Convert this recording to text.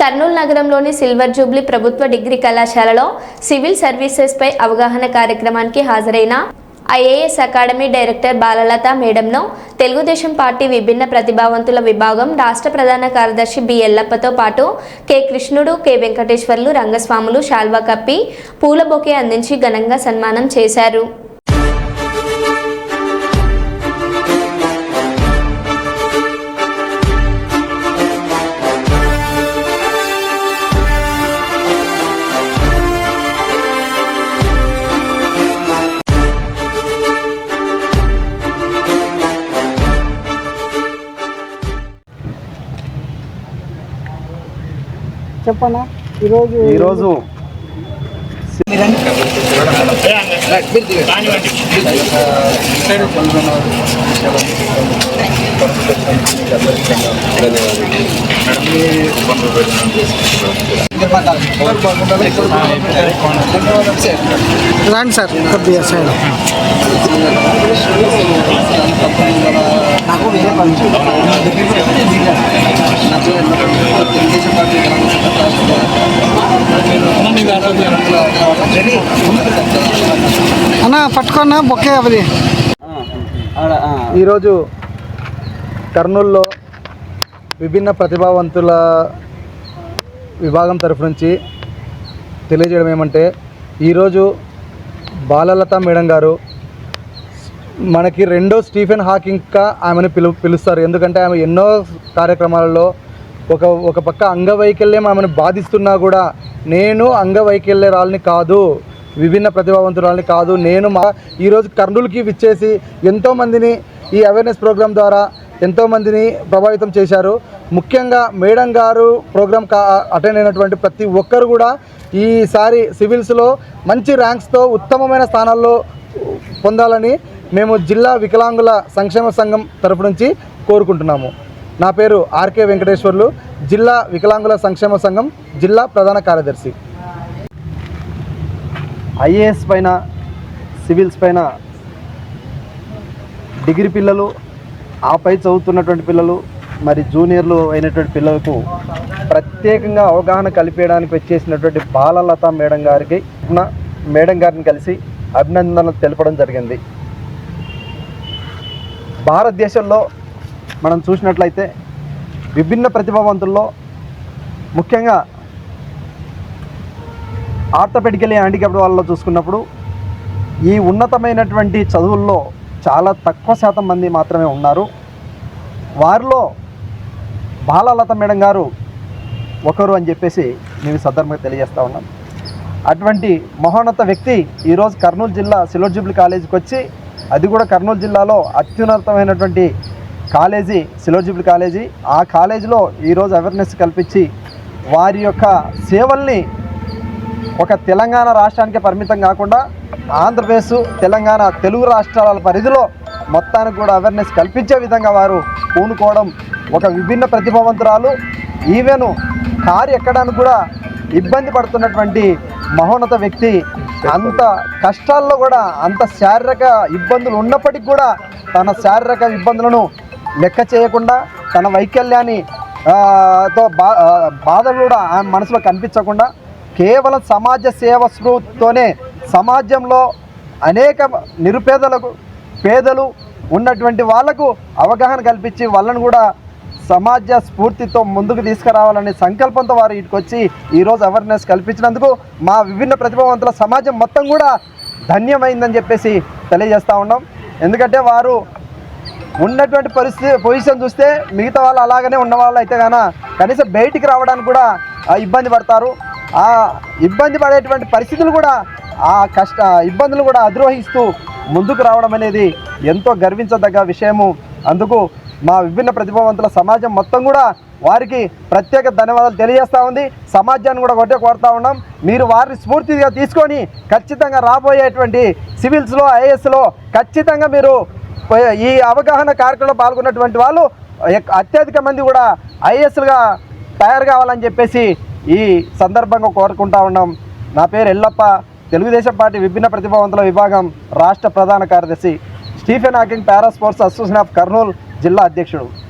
కర్నూలు నగరంలోని silver jubilee ప్రభుత్వ degree కళాశాలలో సివిల్ సర్వీసెస్పై అవగాహన కార్యక్రమానికి హాజరైన ఐఏఎస్ అకాడమీ డైరెక్టర్ బాలలత మేడంను తెలుగుదేశం పార్టీ విభిన్న ప్రతిభావంతుల విభాగం రాష్ట్ర ప్రధాన కార్యదర్శి బి ఎల్లప్పతో పాటు కె కృష్ణుడు కె వెంకటేశ్వర్లు రంగస్వాములు శాల్వా కప్పి పూల బొకే అందించి ఘనంగా సన్మానం చేశారు. చెప్పన్నా ఈరోజు ఈరోజు రండి సార్ కొద్దిగా సైడ్. నాకు వేరే పని పట్టుకున్నా బొక్కే అది ఈరోజు కర్నూలులో విభిన్న ప్రతిభావంతుల విభాగం తరఫు నుంచి తెలియజేయడం ఏమంటే ఈరోజు బాలలత మేడం గారు మనకి రెండో స్టీఫెన్ హాకింగ్గా ఆమెను పిలు పిలుస్తారు. ఎందుకంటే ఆమె ఎన్నో కార్యక్రమాలలో ఒక ఒక పక్క అంగవైకల్యం ఆమెను బాధిస్తున్నా కూడా నేను అంగవైకల్యరాలని కాదు. విభిన్న ప్రతిభావంతురాలని కాదు నేను మా ఈరోజు కర్నూలుకి విచ్చేసి ఎంతోమందిని ఈ అవేర్నెస్ ప్రోగ్రాం ద్వారా ఎంతోమందిని ప్రభావితం చేశారు. ముఖ్యంగా మేడం గారు ప్రోగ్రామ్ కా అటెండ్ అయినటువంటి ప్రతి ఒక్కరు కూడా ఈసారి సివిల్స్లో మంచి ర్యాంక్స్తో ఉత్తమమైన స్థానాల్లో పొందాలని మేము జిల్లా వికలాంగుల సంక్షేమ సంఘం తరపు నుంచి కోరుకుంటున్నాము. నా పేరు ఆర్కే వెంకటేశ్వర్లు జిల్లా వికలాంగుల సంక్షేమ సంఘం జిల్లా ప్రధాన కార్యదర్శి. ఐఏఎస్ పైన సివిల్స్ పైన డిగ్రీ పిల్లలు ఆపై చదువుతున్నటువంటి పిల్లలు మరి జూనియర్లు అయినటువంటి పిల్లలకు ప్రత్యేకంగా అవగాహన కల్పించడానికి వచ్చేసినటువంటి బాలలత మేడం గారికి మేడం గారిని కలిసి అభినందనలు తెలపడం జరిగింది. భారతదేశంలో మనం చూసినట్లయితే విభిన్న ప్రతిభావంతుల్లో ముఖ్యంగా ఆర్థోపెడికలీ హ్యాండిక్యాప్డ్ వాళ్ళలో చూసుకున్నప్పుడు ఈ ఉన్నతమైనటువంటి చదువుల్లో చాలా తక్కువ శాతం మంది మాత్రమే ఉన్నారు. వారిలో బాలలత మేడం గారు ఒకరు అని చెప్పేసి మేము సందర్భంగా తెలియజేస్తా ఉన్నాం అటువంటి మహోన్నత వ్యక్తి ఈరోజు కర్నూలు జిల్లా సిల్వర్ జూబ్లీ కాలేజీకి వచ్చి అది కూడా కర్నూలు జిల్లాలో అత్యున్నతమైనటువంటి కాలేజీ సిల్వర్ జూబ్లీ కాలేజీ. ఆ కాలేజీలో ఈరోజు అవేర్నెస్ కల్పించి వారి యొక్క సేవల్ని ఒక తెలంగాణ రాష్ట్రానికే పరిమితం కాకుండా ఆంధ్రప్రదేశ్ తెలంగాణ తెలుగు రాష్ట్రాల పరిధిలో మొత్తానికి కూడా అవేర్నెస్ కల్పించే విధంగా వారు పూనుకోవడం ఒక విభిన్న ప్రతిభావంతురాలు. ఈవెన్ కారు ఎక్కడానికి కూడా ఇబ్బంది పడుతున్నటువంటి మహోన్నత వ్యక్తి అంత కష్టాల్లో కూడా అంత శారీరక ఇబ్బందులు ఉన్నప్పటికీ కూడా తన శారీరక ఇబ్బందులను లెక్క చేయకుండా తన వైకల్యాన్ని తో బా బాధలు కూడా ఆమె మనసులో కనిపించకుండా కేవలం సమాజ సేవ స్ఫూర్తితోనే సమాజంలో అనేక నిరుపేదలకు పేదలు ఉన్నటువంటి వాళ్ళకు అవగాహన కల్పించి వాళ్ళను కూడా సమాజ స్ఫూర్తితో ముందుకు తీసుకురావాలనే సంకల్పంతో వారు ఇటుకు వచ్చి ఈరోజు అవేర్నెస్ కల్పించినందుకు మా విభిన్న ప్రతిభావంతుల సమాజం మొత్తం కూడా ధన్యమైందని చెప్పేసి తెలియజేస్తూ ఉన్నాం. ఎందుకంటే వారు ఉన్నటువంటి పరిస్థితి పొజిషన్ చూస్తే మిగతా వాళ్ళు అలాగనే ఉన్న వాళ్ళు అయితే కనీసం బయటికి రావడానికి కూడా ఆ, ఇబ్బంది పడతారు. ఆ ఇబ్బంది పడేటువంటి పరిస్థితులు కూడా ఆ కష్ట ఇబ్బందులు కూడా అధిరోహిస్తూ ముందుకు రావడం అనేది ఎంతో గర్వించదగ్గ విషయము. అందుకు మా విభిన్న ప్రతిభావంతుల సమాజం మొత్తం కూడా వారికి ప్రత్యేక ధన్యవాదాలు తెలియజేస్తూ ఉంది. సమాజాన్ని కూడా ఒకటే కోరుతూ ఉన్నాం. మీరు వారిని స్ఫూర్తిగా తీసుకొని ఖచ్చితంగా రాబోయేటువంటి సివిల్స్లో ఐఏఎస్లో ఖచ్చితంగా మీరు పోయే- ఈ అవగాహన కార్యక్రమంలో పాల్గొన్నటువంటి వాళ్ళు అత్యధిక మంది కూడా ఐఏఎస్లుగా తయారు కావాలని చెప్పేసి ఈ సందర్భంగా కోరుకుంటా ఉన్నాం. నా పేరు ఎల్లప్ప. తెలుగుదేశం పార్టీ విభిన్న ప్రతిభావంతుల విభాగం రాష్ట్ర ప్రధాన కార్యదర్శి Stephen Hawking para sports association of Kurnool జిల్లా అధ్యక్షుడు.